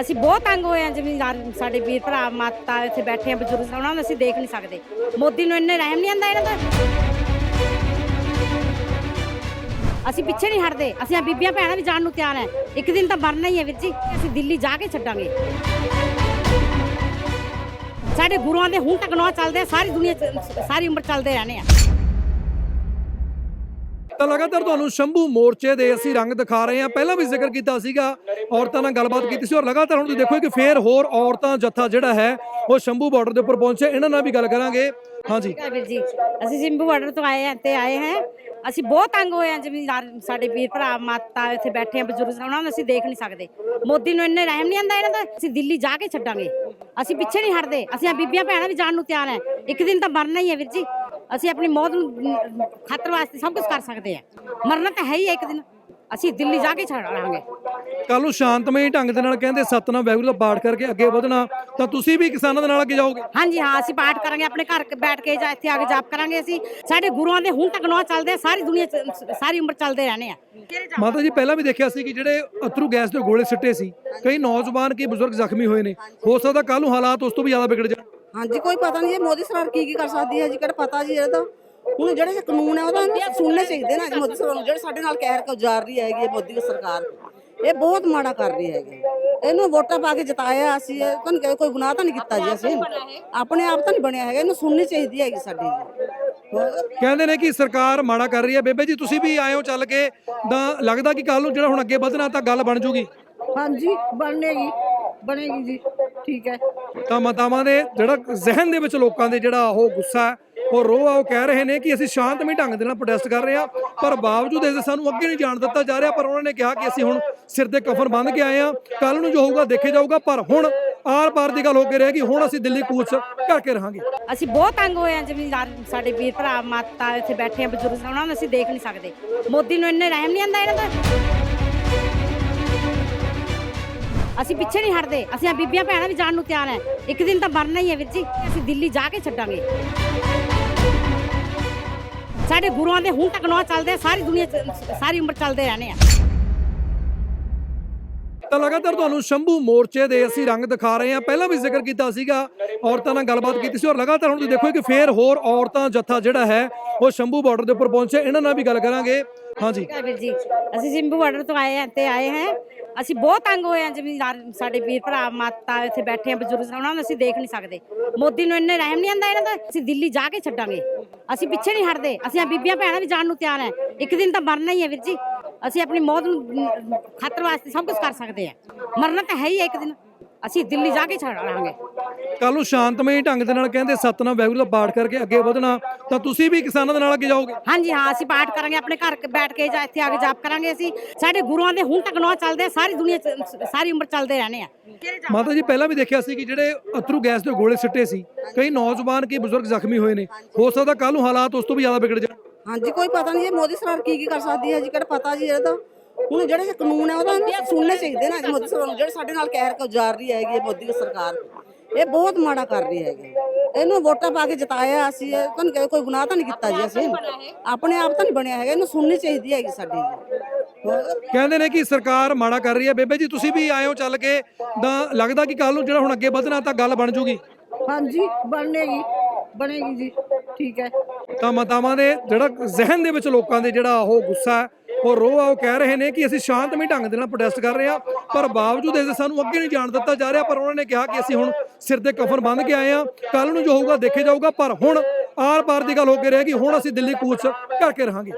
ਅਸੀਂ ਬਹੁਤ ਤੰਗ ਹੋਏ ਆ ਜ਼ਮੀਨਦਾਰ ਸਾਡੇ ਵੀਰ ਭਰਾ, ਮਾਤਾ ਇੱਥੇ ਬੈਠੇ ਆ, ਬਜ਼ੁਰਗ ਉਹਨਾਂ ਨੂੰ ਅਸੀਂ ਦੇਖ ਨਹੀਂ ਸਕਦੇ। ਮੋਦੀ ਨੂੰ ਇੰਨੇ ਰਹਿਮ ਨਹੀਂ ਆਂਦਾ ਇਹਨਾਂ ਦਾ। ਅਸੀਂ ਪਿੱਛੇ ਨਹੀਂ ਹਟਦੇ। ਅਸੀਂ ਆ ਬੀਬੀਆਂ ਭੈਣਾਂ ਵੀ ਜਾਣ ਨੂੰ ਤਿਆਰ ਹੈ। ਇੱਕ ਦਿਨ ਤਾਂ ਮਰਨਾ ਹੀ ਹੈ ਵੀਰ ਜੀ। ਅਸੀਂ ਦਿੱਲੀ ਜਾ ਕੇ ਛੱਡਾਂਗੇ। ਸਾਡੇ ਗੁਰੂਆਂ ਦੇ ਹੁਣ ਤੱਕ ਨੌ ਚੱਲਦੇ ਸਾਰੀ ਦੁਨੀਆ ਸਾਰੀ ਉਮਰ ਚੱਲਦੇ ਰਹਿਣੇ ਆ। ਤਾਂ ਲਗਾਤਾਰ ਤੁਹਾਨੂੰ ਸ਼ੰਭੂ ਮੋਰਚੇ ਦੇ ਅਸੀਂ ਰੰਗ ਦਿਖਾ ਰਹੇ ਹਾਂ। ਪਹਿਲਾਂ ਵੀ ਜ਼ਿਕਰ ਕੀਤਾ ਸੀਗਾ, ਔਰਤਾਂ ਨਾਲ ਗੱਲਬਾਤ ਕੀਤੀ ਸੀ ਔਰ ਲਗਾਤਾਰ ਹੁਣ ਤੁਸੀਂ ਦੇਖੋ ਕਿ ਫੇਰ ਹੋਰ ਔਰਤਾਂ ਜੱਥਾ ਜਿਹੜਾ ਹੈ, ਉਹ ਸ਼ੰਭੂ ਬਾਰਡਰ ਦੇ ਉੱਪਰ ਪਹੁੰਚੇ। ਇਹਨਾਂ ਨਾਲ ਵੀ ਗੱਲ ਕਰਾਂਗੇ। ਹਾਂਜੀ। ਵੀਰ ਜੀ। ਅਸੀਂ ਸਿੰਭੂ ਬਾਰਡਰ ਤੋਂ ਆਏ ਹਾਂ ਤੇ ਆਏ ਹਾਂ। ਅਸੀਂ ਬਹੁਤ ਤੰਗ ਹੋਏ ਹਾਂ ਜ਼ਮੀਨਦਾਰ ਸਾਡੇ ਵੀਰ ਭਰਾ, ਮਾਤਾ ਇੱਥੇ ਬੈਠੇ ਆ, ਬਜ਼ੁਰਗ ਉਹਨਾਂ ਨੂੰ ਅਸੀਂ ਦੇਖ ਨਹੀਂ ਸਕਦੇ। ਮੋਦੀ ਨੂੰ ਇੰਨੇ ਰਹਿਮ ਨਹੀਂ ਆਂਦਾ ਇਹਨਾਂ ਦਾ, ਅਸੀਂ ਦਿੱਲੀ ਜਾ ਕੇ ਛੱਡਾਂਗੇ। ਅਸੀਂ ਪਿੱਛੇ ਨਹੀਂ ਹਟਦੇ। ਅਸੀਂ ਆ ਬੀਬੀਆਂ ਭੈਣਾਂ ਵੀ ਜਾਣ ਨੂੰ ਤਿਆਰ ਹੈ। ਇੱਕ ਦਿਨ ਤਾਂ ਮਰਨਾ ਹੀ ਹੈ ਵੀਰ ਜੀ। ਅਸੀਂ ਆਪਣੀ ਮੌਤ ਨੂੰ ਖਤਰ ਵਾਸਤੇ ਸਭ ਕੁਝ ਕਰ ਸਕਦੇ ਆ ਮਰਨਾ ਤਾਂ ਹੈ ਹੀ ਇੱਕ ਦਿਨ। ਅਸੀਂ ਦਿੱਲੀ ਜਾ ਕੇ ਛੱਡਾਂਗੇ ਕੱਲ ਨੂੰ ਸ਼ਾਂਤਮਈ ਢੰਗ ਦੇ ਨਾਲ ਕਹਿੰਦੇ ਸਤਨਾਮ ਵਾਹਿਗੁਰੂ ਦਾ ਪਾਠ ਕਰਕੇ ਅੱਗੇ ਵਧਣਾ ਤਾਂ ਤੁਸੀਂ ਵੀ ਕਿਸਾਨਾਂ ਦੇ ਨਾਲ ਅੱਗੇ ਜਾਓਗੇ? ਹਾਂਜੀ ਹਾਂ ਅਸੀਂ ਪਾਠ ਕਰਾਂਗੇ ਆਪਣੇ ਘਰ ਬੈਠ ਕੇ ਜਾਂ ਇੱਥੇ ਆ ਕੇ ਜਾਪ ਕਰਾਂਗੇ ਅਸੀਂ। ਸਾਡੇ ਗੁਰੂਆਂ ਦੇ ਹੁਣ ਤੱਕ ਨੌ ਚੱਲਦੇ ਆ, ਸਾਰੀ ਦੁਨੀਆ ਸਾਰੀ ਉਮਰ ਚੱਲਦੇ ਰਹਿਣੇ ਆ। ਮਾਤਾ ਜੀ ਪਹਿਲਾਂ ਵੀ ਦੇਖਿਆ ਸੀ ਕਿ ਜਿਹੜੇ ਅਥਰੂ ਗੈਸ ਦੇ ਗੋਲੇ ਸਿੱਟੇ ਸੀ ਕਈ ਨੌਜਵਾਨ ਕੀ ਬਜ਼ੁਰਗ ਜ਼ਖਮੀ ਹੋਏ ਨੇ। ਹੋ ਸਕਦਾ ਕੱਲ ਨੂੰ ਹਾਲਾਤ ਉਸ ਤੋਂ ਵੀ ਜ਼ਿਆਦਾ ਵਿਗੜ ਜਾਣ। ਹਾਂਜੀ ਕੋਈ ਪਤਾ ਨਹੀਂ ਜੀ ਮੋਦੀ ਸਰਕਾਰ ਕੀ ਕੀ ਕਰ ਸਕਦੀ ਹੈ ਜੀ ਕਿਹੜਾ ਪਤਾ ਜੀ ਇਹਦਾ। ਹੁਣ ਜਿਹੜੇ ਕਾਨੂੰਨ ਹੈ ਉਹਦਾ ਇਹਨੂੰ ਸੁਣਨੇ ਚਾਹੀਦੇ ਨਾ ਜੀ ਮੋਦੀ ਸਰਕਾਰ ਨੂੰ। ਜਿਹੜੇ ਸਾਡੇ ਨਾਲ ਕਹਿਰ ਗੁਜ਼ਾਰ ਰਹੀ ਹੈਗੀ ਹੈ ਮੋਦੀ ਸਰਕਾਰ ਇਹ ਬਹੁਤ ਮਾੜਾ ਕਰ ਰਹੀ ਹੈਗੀ ਇਹਨੂੰ ਵੋਟਾਂ ਪਾ ਕੇ ਜਿਤਾਇਆ ਅਸੀਂ ਇਹ ਤੁਹਾਨੂੰ ਕਿਹਾ ਕੋਈ ਗੁਨਾਹ ਤਾਂ ਨਹੀਂ ਕੀਤਾ ਜੀ ਅਸੀਂ। ਆਪਣੇ ਆਪ ਤਾਂ ਨਹੀਂ ਬਣਿਆ ਹੈਗਾ ਇਹਨੂੰ ਸੁਣਨੀ ਚਾਹੀਦੀ ਹੈਗੀ ਸਾਡੀ ਕਹਿੰਦੇ ਨੇ ਕਿ ਸਰਕਾਰ ਮਾੜਾ ਕਰ ਰਹੀ ਹੈ। ਬੇਬੇ ਜੀ ਤੁਸੀਂ ਵੀ ਆਏ ਹੋ ਚੱਲ ਕੇ। ਤਾਂ ਲੱਗਦਾ ਕਿ ਕੱਲ ਨੂੰ ਜਿਹੜਾ ਹੁਣ ਅੱਗੇ ਵਧਣਾ ਤਾਂ ਗੱਲ ਬਣ ਜੂਗੀ। ਹਾਂਜੀ ਬਣੇਗੀ। ਬਣੇਗੀ ਜੀ। ਠੀਕ ਹੈ। ਤਾਂ ਮਾਤਾਵਾਂ ਦੇ ਜਿਹੜਾ ਜ਼ਿਹਨ ਦੇ ਵਿੱਚ ਲੋਕਾਂ ਦੇ ਜਿਹੜਾ ਉਹ ਗੁੱਸਾ ਹੈ, ਉਹ ਰੋਹ ਆ, ਉਹ ਕਹਿ ਰਹੇ ਨੇ ਕਿ ਅਸੀਂ ਸ਼ਾਂਤਮਈ ਢੰਗ ਦੇ ਨਾਲ ਪ੍ਰੋਟੈਸਟ ਕਰ ਰਹੇ ਹਾਂ, ਪਰ ਬਾਵਜੂਦ ਇਸ ਦੇ ਸਾਨੂੰ ਅੱਗੇ ਨਹੀਂ ਜਾਣ ਦਿੱਤਾ ਜਾ ਰਿਹਾ, ਪਰ ਉਹਨਾਂ ਨੇ ਕਿਹਾ ਕਿ ਅਸੀਂ ਹੁਣ ਸਿਰ ਤੇ ਕਫਨ ਬੰਨ੍ਹ ਕੇ ਆਏ ਹਾਂ ਕੱਲ ਨੂੰ ਜੋ ਹੋਊਗਾ ਦੇਖੇ ਜਾਊਗਾ, ਪਰ ਹੁਣ ਆਰ ਪਾਰ ਦੀ ਗੱਲ ਹੋ ਕੇ ਰਹੇਗੀ ਹੁਣ ਅਸੀਂ ਦਿੱਲੀ ਕੂਚ ਕਰਕੇ ਰਹਾਂਗੇ। ਅਸੀਂ ਬਹੁਤ ਤੰਗ ਹੋਏ ਆ ਜ਼ਮੀਨਦਾਰ ਸਾਡੇ ਵੀਰ ਭਰਾ, ਮਾਤਾ ਇੱਥੇ ਬੈਠੇ ਆ, ਬਜ਼ੁਰਗ ਉਹਨਾਂ ਨੂੰ ਅਸੀਂ ਦੇਖ ਨਹੀਂ ਸਕਦੇ। ਮੋਦੀ ਨੂੰ ਇੰਨੇ ਰਹਿਮ ਨਹੀਂ ਆਂਦਾ ਇਹਨਾਂ ਦਾ? ਅਸੀਂ ਪਿੱਛੇ ਨਹੀਂ ਹਟਦੇ। ਅਸੀਂ ਆ ਬੀਬੀਆਂ ਭੈਣਾਂ ਵੀ ਜਾਣ ਨੂੰ ਤਿਆਰ ਹੈ ਇੱਕ ਦਿਨ ਤਾਂ ਮਰਨਾ ਹੀ ਹੈ ਵੀਰ ਜੀ। ਅਸੀਂ ਦਿੱਲੀ ਜਾ ਕੇ ਛੱਡਾਂਗੇ। ਸਾਡੇ ਗੁਰੂਆਂ ਦੇ ਹੁਣ ਤੱਕ ਨੌ ਚੱਲਦੇ ਸਾਰੀ ਦੁਨੀਆ ਸਾਰੀ ਉਮਰ ਚੱਲਦੇ ਰਹਿਣੇ ਆ। ਤਾਂ ਲਗਾਤਾਰ ਤੁਹਾਨੂੰ ਸ਼ੰਭੂ ਮੋਰਚੇ ਦੇ ਅਸੀਂ ਰੰਗ ਦਿਖਾ ਰਹੇ ਹਾਂ। ਪਹਿਲਾਂ ਵੀ ਜ਼ਿਕਰ ਕੀਤਾ ਸੀਗਾ ਔਰਤਾਂ ਨਾਲ ਗੱਲਬਾਤ ਕੀਤੀ ਸੀ। ਔਰ ਲਗਾਤਾਰ ਹੁਣ ਤੁਸੀਂ ਦੇਖੋ ਕਿ ਫੇਰ ਹੋਰ ਔਰਤਾਂ ਜੱਥਾ ਜਿਹੜਾ ਹੈ ਉਹ ਸ਼ੰਭੂ ਬਾਰਡਰ ਦੇ ਉੱਪਰ ਪਹੁੰਚੇ। ਇਹਨਾਂ ਨਾਲ ਵੀ ਗੱਲ ਕਰਾਂਗੇ। ਹਾਂਜੀ। ਵੀਰ ਜੀ। ਅਸੀਂ ਸਿੰਭੂ ਬਾਰਡਰ ਤੋਂ ਆਏ ਹਾਂ ਤੇ ਆਏ ਹਾਂ। ਅਸੀਂ ਬਹੁਤ ਤੰਗ ਹੋਏ ਹਾਂ ਜ਼ਮੀਨਦਾਰ ਸਾਡੇ ਵੀਰ ਭਰਾ ਮਾਤਾ ਇੱਥੇ ਬੈਠੇ ਆ ਬਜ਼ੁਰਗ ਉਹਨਾਂ ਨੂੰ ਅਸੀਂ ਦੇਖ ਨਹੀਂ ਸਕਦੇ। ਮੋਦੀ ਨੂੰ ਇੰਨੇ ਰਹਿਮ ਨਹੀਂ ਆਂਦਾ ਇਹਨਾਂ ਦਾ ਅਸੀਂ ਦਿੱਲੀ ਜਾ ਕੇ ਛੱਡਾਂਗੇ। ਅਸੀਂ ਪਿੱਛੇ ਨਹੀਂ ਹਟਦੇ ਅਸੀਂ ਆ ਬੀਬੀਆਂ ਭੈਣਾਂ ਵੀ ਜਾਣ ਨੂੰ ਤਿਆਰ ਹੈ। ਇੱਕ ਦਿਨ ਤਾਂ ਮਰਨਾ ਹੀ ਹੈ ਵੀਰ ਜੀ। ਅਸੀਂ ਆਪਣੀ ਮੌਤ ਨੂੰ ਅਮ, ਖਤਰ ਵਾਸਤੇ ਸਭ ਕੁਝ ਕਰ ਸਕਦੇ ਆ ਮਰਨਾ ਤਾਂ ਹੈ ਹੀ ਹੈ ਇੱਕ ਦਿਨ। ਅਸੀਂ ਦਿੱਲੀ ਜਾ ਕੇ ਛੱਡਾਂਗੇ। ਕੱਲ ਨੂੰ ਸ਼ਾਂਤਮਈ ਢੰਗ ਦੇ ਨਾਲ ਕਹਿੰਦੇ ਸਤਨਾਮ ਵਾਹਿਗੁਰੂ ਦਾ ਪਾਠ ਕਰਕੇ ਅੱਗੇ ਵਧਣਾ ਤਾਂ ਤੁਸੀਂ ਵੀ ਕਿਸਾਨਾਂ ਦੇ ਨਾਲ ਅੱਗੇ ਜਾਓਗੇ? ਹਾਂਜੀ ਹਾਂ ਅਸੀਂ ਪਾਠ ਕਰਾਂਗੇ ਆਪਣੇ ਘਰ ਕ- ਬੈਠ ਕੇ ਜਾਂ ਇੱਥੇ ਆ ਕੇ ਜਾਪ ਕਰਾਂਗੇ ਅਸੀਂ। ਸਾਡੇ ਗੁਰੂਆਂ ਦੇ ਹੁਣ ਤੱਕ ਨੌ ਚੱਲਦੇ ਆ, ਸਾਰੀ ਦੁਨੀਆ 'ਚ ਸਾਰੀ ਉਮਰ ਚੱਲਦੇ ਰਹਿਣੇ ਆ। ਮਾਤਾ ਜੀ ਪਹਿਲਾਂ ਵੀ ਦੇਖਿਆ ਸੀ ਕਿ ਜਿਹੜੇ ਅਥਰੂ ਗੈਸ ਦੇ ਗੋਲੇ ਸਿੱਟੇ ਸੀ ਕਈ ਨੌਜਵਾਨ ਕੀ ਬਜ਼ੁਰਗ ਜ਼ਖਮੀ ਹੋਏ ਨੇ। ਹੋ ਸਕਦਾ ਕੱਲ ਨੂੰ ਹਾਲਾਤ ਉਸ ਤੋਂ ਵੀ ਜ਼ਿਆਦਾ ਵਿਗੜ ਜਾਣ। ਹਾਂਜੀ ਕੋਈ ਪਤਾ ਨਹੀਂ ਮੋਦੀ ਸਰਕਾਰ ਕੀ ਕੀ ਕਰ ਸਕਦੀ ਹੈ ਜੀ ਕਿਹੜਾ ਪਤਾ ਜੀ ਇਹਦਾ। ਹੁਣ ਜਿਹੜੇ ਕਾਨੂੰਨ ਹੈ ਉਹਦਾ ਸੁਣਨੇ ਚਾਹੀਦੇ ਨਾ ਮੋਦੀ ਸਰਕਾਰ ਨੂੰ ਜਿਹੜੇ ਸਾਡੇ ਨਾਲ ਕਹਿਰ ਗੁਜ਼ਾਰ ਰਹੀ ਹੈਗੀ ਮੋਦੀ ਸਰਕਾਰ। ਇਹ ਬਹੁਤ ਮਾੜਾ ਕਰ ਰਹੀ ਹੈਗੀ। ਇਹਨੂੰ ਵੋਟਾਂ ਪਾ ਕੇ ਜਿਤਾਇਆ ਅਸੀਂ ਇਹ ਤੁਹਾਨੂੰ ਕਿਹਾ ਕੋਈ ਗੁਨਾਹ ਤਾਂ ਨਹੀਂ ਕੀਤਾ ਜੀ ਅਸੀਂ। ਆਪਣੇ ਆਪ ਤਾਂ ਨਹੀਂ ਬਣਿਆ ਹੈਗਾ ਇਹਨੂੰ ਸੁਣਨੀ ਚਾਹੀਦੀ ਹੈਗੀ ਸਾਡੀ ਜੀ। ਕਹਿੰਦੇ ਨੇ ਕਿ ਸਰਕਾਰ ਮਾੜਾ ਕਰ ਰਹੀ ਹੈ। ਬੇਬੇ ਜੀ ਤੁਸੀਂ ਵੀ ਆਏ ਹੋ ਚੱਲ ਕੇ ਤਾਂ ਲੱਗਦਾ ਕਿ ਕੱਲ ਨੂੰ ਜਿਹੜਾ ਹੁਣ ਅੱਗੇ ਵਧਣਾ ਤਾਂ ਗੱਲ ਬਣ ਜੂਗੀ। ਹਾਂਜੀ ਬਣੇਗੀ ਬਣੇਗੀ ਜੀ ਠੀਕ ਹੈ। ਤਾਂ ਮਾਤਾਵਾਂ ਦੇ ਜਿਹੜਾ ਜ਼ਿਹਨ ਦੇ ਵਿੱਚ ਲੋਕਾਂ ਦੇ ਜਿਹੜਾ ਉਹ ਗੁੱਸਾ ਹੈ ਉਹ ਰੋਹ ਆ, ਉਹ ਕਹਿ ਰਹੇ ਨੇ ਕਿ ਅਸੀਂ ਸ਼ਾਂਤਮਈ ਢੰਗ ਦੇ ਨਾਲ ਪ੍ਰੋਟੈਸਟ ਕਰ ਰਹੇ ਹਾਂ, ਪਰ ਬਾਵਜੂਦ ਇਸ ਦੇ ਸਾਨੂੰ ਅੱਗੇ ਨਹੀਂ ਜਾਣ ਦਿੱਤਾ ਜਾ ਰਿਹਾ, ਪਰ ਉਹਨਾਂ ਨੇ ਕਿਹਾ ਕਿ ਅਸੀਂ ਹੁਣ ਸਿਰ ਤੇ ਕਫਨ ਬੰਨ੍ਹ ਕੇ ਆਏ ਹਾਂ। ਕੱਲ ਨੂੰ ਜੋ ਹੋਊਗਾ ਦੇਖੇ ਜਾਊਗਾ, ਪਰ ਹੁਣ ਆਰ ਪਾਰ ਦੀ ਗੱਲ ਹੋ ਕੇ ਰਹੇਗੀ ਹੁਣ ਅਸੀਂ ਦਿੱਲੀ ਕੂਚ ਕਰਕੇ ਰਹਾਂਗੇ।